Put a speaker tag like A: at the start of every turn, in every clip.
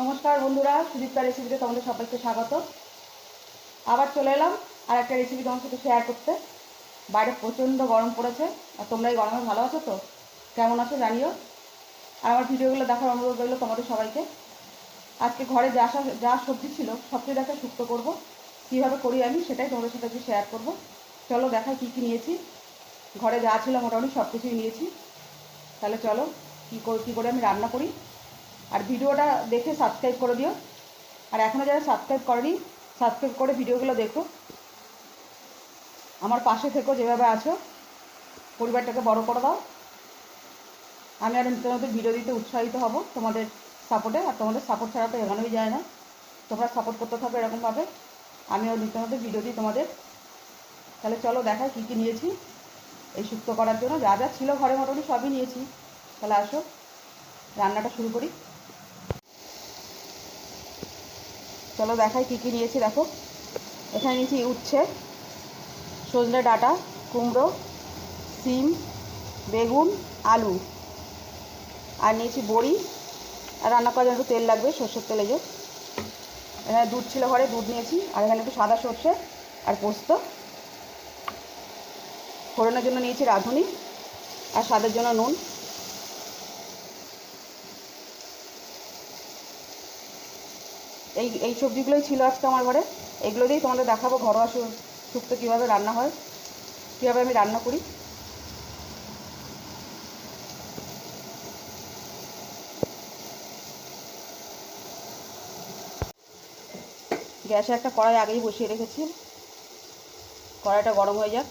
A: নমস্কার বন্ধুরা, সুদীপ্তা রেসিপিতে তোমাদের সবাইকে স্বাগত। আবার চলে এলাম আর একটা রেসিপি তোমার সাথে শেয়ার করতে। বাইরে প্রচণ্ড গরম পড়েছে, আর তোমরা এই গরমে ভালো আছো তো? কেমন আছো জানিও। আর আমার ভিডিওগুলো দেখার অনুরোধ রইল তোমাদের সবাইকে। আজকে ঘরে যা যা সবজি ছিল সবচেয়ে দেখা শুক্তো করব। কীভাবে করি আমি সেটাই তোমাদের সাথে আজকে শেয়ার করব। চলো দেখাই কী কী নিয়েছি। ঘরে যা ছিল মোটামুটি সব কিছুই নিয়েছি। তাহলে চলো কী করে কী করে আমি রান্না করি? আর ভিডিওটা দেখে সাবস্ক্রাইব করে দিও। আর এখনও যারা সাবস্ক্রাইব করেনি সাবস্ক্রাইব করে ভিডিওগুলো দেখো। আমার পাশে থেকো যেভাবে আছো। পরিবারটাকে বড় করে দাও। আমি আর তোমাদের ভিডিও দিতে উৎসাহিত হব তোমাদের সাপোর্টে আর তোমাদের সাপোর্ট ছাড়া তো এগোনোই যায় না। তোমরা সাপোর্ট করতে থাকো এরকমভাবে আমিও নিত্য নতুন ভিডিও দিই তোমাদের। তাহলে চলো দেখাই কী কী নিয়েছি। এই শুক্তো করার জন্য যা যা ছিল ঘরে মোটামুটি সবই নিয়েছি। তাহলে আসো, রান্নাটা শুরু করি। চলো দেখাই কী কী নিয়েছি, দেখো। এখানে নিয়েছি উচ্ছে, সজনে ডাঁটা, কুমড়ো, সিম, বেগুন, আলু। আর নিয়েছি বড়ি। আর রান্না করার জন্য একটু তেল লাগবে, সর্ষের তেলে যে। এখানে দুধ ছিল ঘরে, দুধ নিয়েছি। আর এখানে একটু সাদা সর্ষে আর পোস্ত। ফোড়নের জন্য নিয়েছি রাঁধুনি। আর স্বাদের জন্য নুন। এই এই সবজিগুলোই ছিল আজকে আমার ঘরে। এগুলো দিয়েই তোমাদের দেখাবো ঘরোয়া শুক্তো কীভাবে রান্না হয়। কীভাবে আমি রান্না করি। গ্যাসে একটা কড়াই আগেই বসিয়ে রেখেছি। কড়াইটা গরম হয়ে যাক।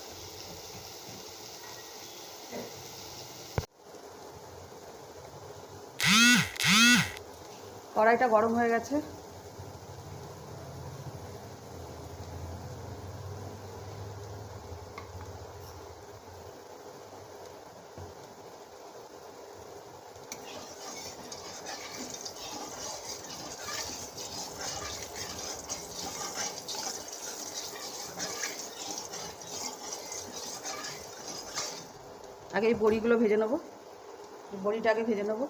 A: কড়াইটা গরম হয়ে গেছে। আগে এই বড়িগুলো ভেজে নেব। বড়িটা আগে ভেজে নেব।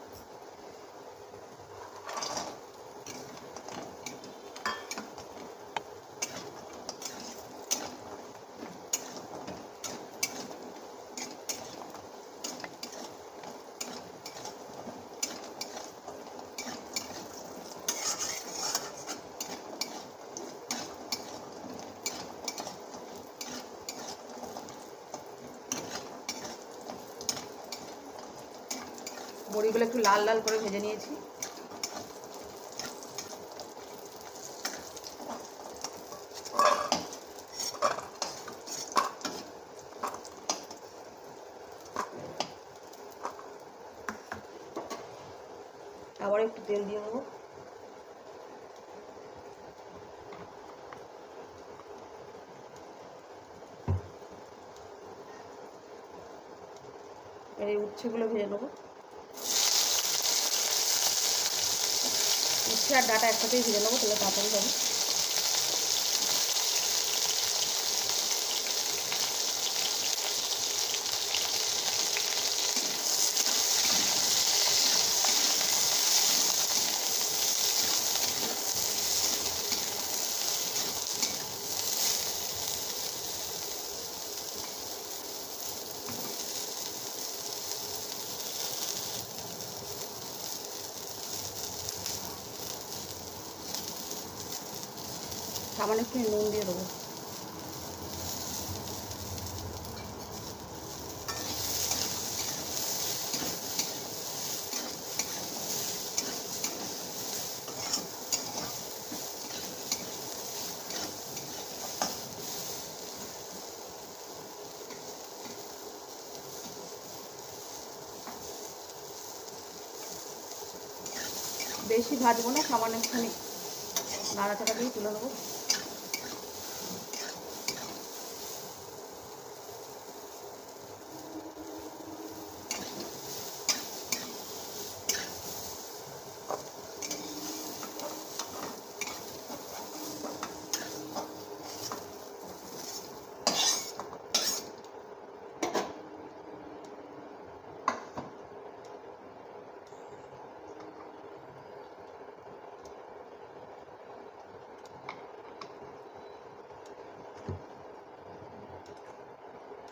A: বড়িগুলো একটু লাল লাল করে ভেজে নিয়েছি। আবার একটু তেল দিয়ে দেবো এই উচ্ছেগুলো ভেজে নেব। আর ডাটা একসাথেই ভেজে নেব তাহলে তাড়াতাড়ি হবে। সামান্য একটু নুন দিয়ে দেবো। বেশি ভাজবো না সামান্য একটুখানি নাড়াচাড়া দিয়ে তুলে নেব।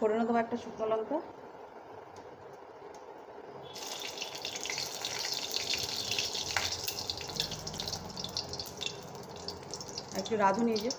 A: ফোড়নে দেবো একটা শুকনো লঙ্কা। একটু রাঁধুনি যে।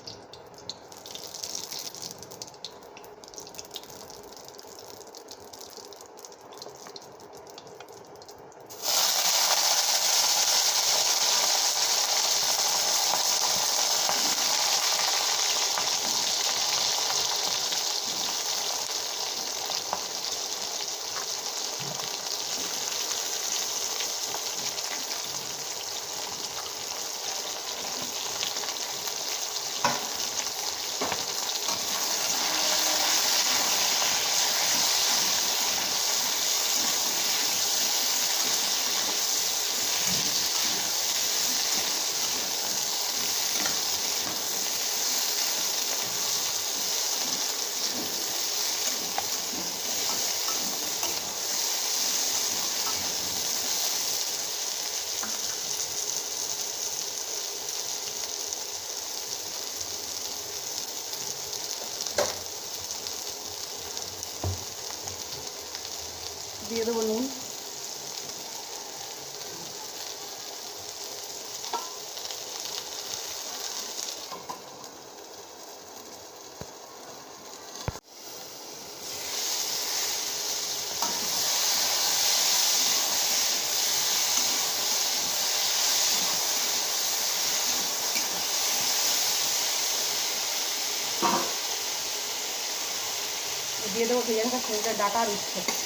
A: দিয়ে দেবো নুন দিয়ে দেবো ভেজে রাখা শরীরের ডাটা আর উচ্ছে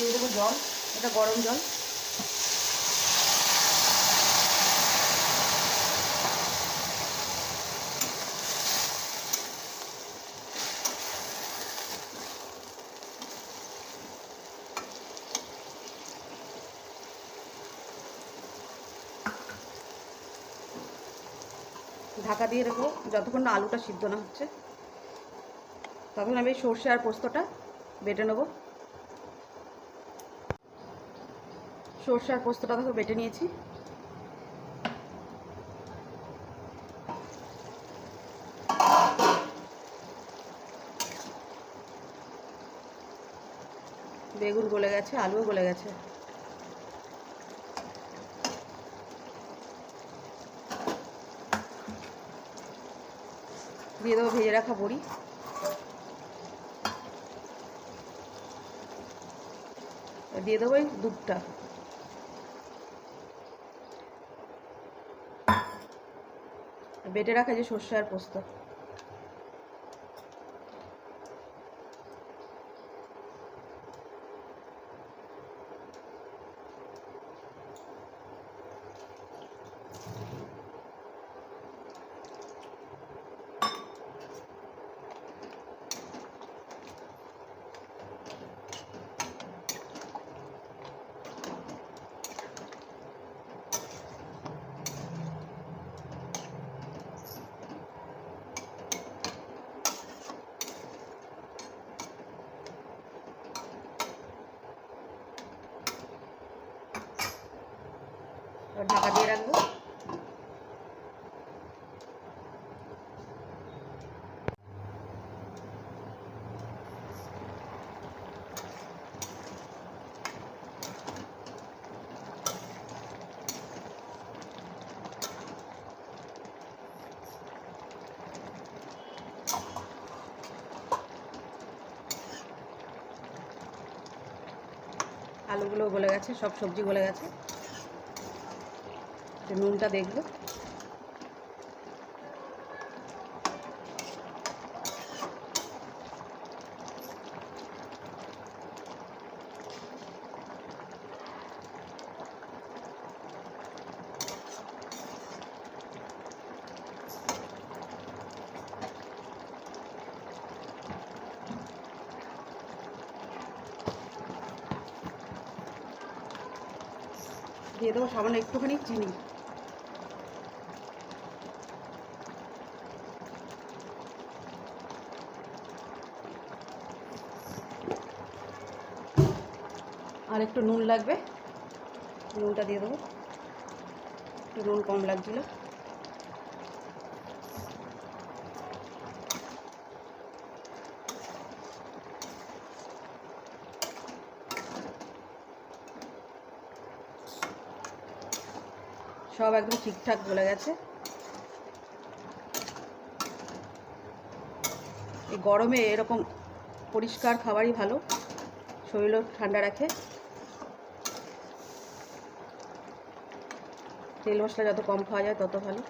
A: দিয়ে দেবো জল, এটা গরম জল। ঢাকা দিয়ে রাখব যতক্ষণ না আলুটা সিদ্ধ না হচ্ছে। তখন আমি সর্ষে আর পোস্তটা বেটে নেব। সর্ষে আর পোস্তটা দেখো বেটে নিয়েছি। বেগুন গলে গেছে, আলুও গলে গেছে। দিয়ে দেবো ভেজে রাখা বড়ি। দিয়ে দেবো এই দুধটা। বেটে রাখা যে সর্ষে আর পোস্ত। ঢাকা দিয়ে রাখব। আলুগুলো গলে গেছে সব সবজি গলে গেছে। একটু নুনটা দেখব। দিয়ে দেবো সামান্য একটুখানি চিনি। আর একটু নুন লাগবে। নুনটা দিয়ে দেবো। একটু নুন কম লাগছিল। সব একদম ঠিকঠাক গলে গেছে। এই গরমে এরকম পরিষ্কার খাবারই ভালো। শরীরও ঠান্ডা রাখে। তেল মশলা যত কম খাওয়া যায় তত ভালো।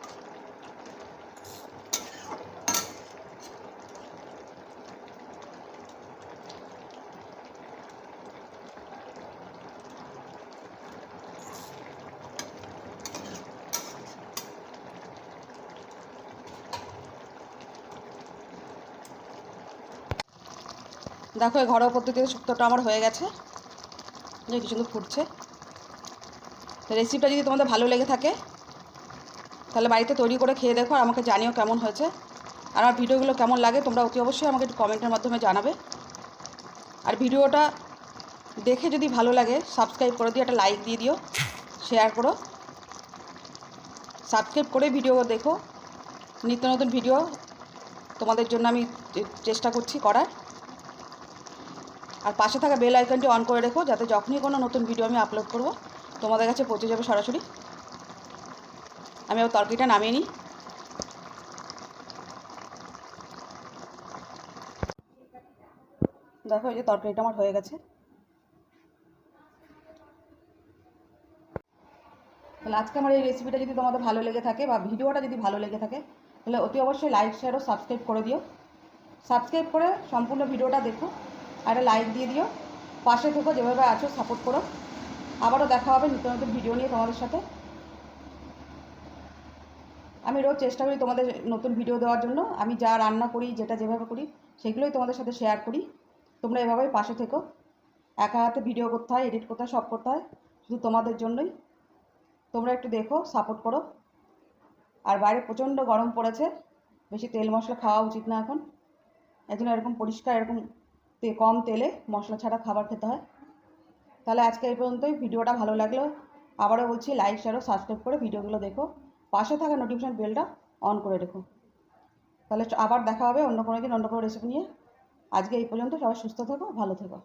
A: দেখো, এই ঘরোয়া পদ্ধতিতে শুক্তোটা আমার হয়ে গেছে। যে কি সুন্দর ফুটছে। তো রেসিপিটা যদি তোমাদের ভালো লেগে থাকে, তাহলে বাড়িতে তৈরি করে খেয়ে দেখো আর আমাকে জানিও কেমন হয়েছে। আর আমার ভিডিওগুলো কেমন লাগে, তোমরা অতি অবশ্যই আমাকে একটু কমেন্টের মাধ্যমে জানাবে। আর ভিডিওটা দেখে যদি ভালো লাগে সাবস্ক্রাইব করে দিও, একটা লাইক দিয়ে দিও শেয়ার করো। সাবস্ক্রাইব করে ভিডিও দেখো। নিত্য নতুন ভিডিও তোমাদের জন্য আমি চেষ্টা করছি করার। আর পাশে থাকা বেল আইকনটি অন করে রেখো, যাতে যখনই কোনো নতুন ভিডিও আমি আপলোড করব তোমাদের কাছে পৌঁছে যাবে সরাসরি। আমি আবার তরকারিটা নামিয়ে নিই। দেখো, এই যে তরকারিটা আমার হয়ে গেছে। তাহলে আজকে আমার এই রেসিপিটা যদি তোমাদের ভালো লেগে থাকে বা ভিডিওটা যদি ভালো লেগে থাকে, তাহলে অতি অবশ্যই লাইক শেয়ার ও সাবস্ক্রাইব করে দিও। সাবস্ক্রাইব করে সম্পূর্ণ ভিডিওটা দেখো, আর লাইক দিয়ে দিও। পাশে থেকো, যেভাবে আছো সাপোর্ট করো। আবারও দেখা হবে নিত্য নতুন ভিডিও নিয়ে তোমাদের সাথে। আমি রোজ চেষ্টা করি তোমাদের নতুন ভিডিও দেওয়ার জন্য। আমি যা রান্না করি, যেটা যেভাবে করি, সেগুলোই তোমাদের সাথে শেয়ার করি। তোমরা এভাবেই পাশে থেকো। একা হাতে ভিডিও করতে হয় এডিট করতে হয়, সব করতে হয়। শুধু তোমাদের জন্যই। তোমরা একটু দেখো সাপোর্ট করো। আর বাইরে প্রচণ্ড গরম পড়েছে। বেশি তেল মশলা খাওয়া উচিত না এখন। এই জন্য এরকম পরিষ্কার, এরকম কম তেলে মশলা ছাড়া খাবার খেতে হয়। তাহলে আজকে এই পর্যন্তই। ভিডিওটা ভালো লাগল, আবারও বলছি লাইক শেয়ার ও সাবস্ক্রাইব করে ভিডিওগুলো দেখো। পাশে থাকা নোটিফিকেশান বেলটা অন করে রেখো। তাহলে আবার দেখা হবে অন্য কোনো দিন অন্য কোনো রেসিপি নিয়ে। আজকে এই পর্যন্ত সবাই সুস্থ থেকো, ভালো থেকো।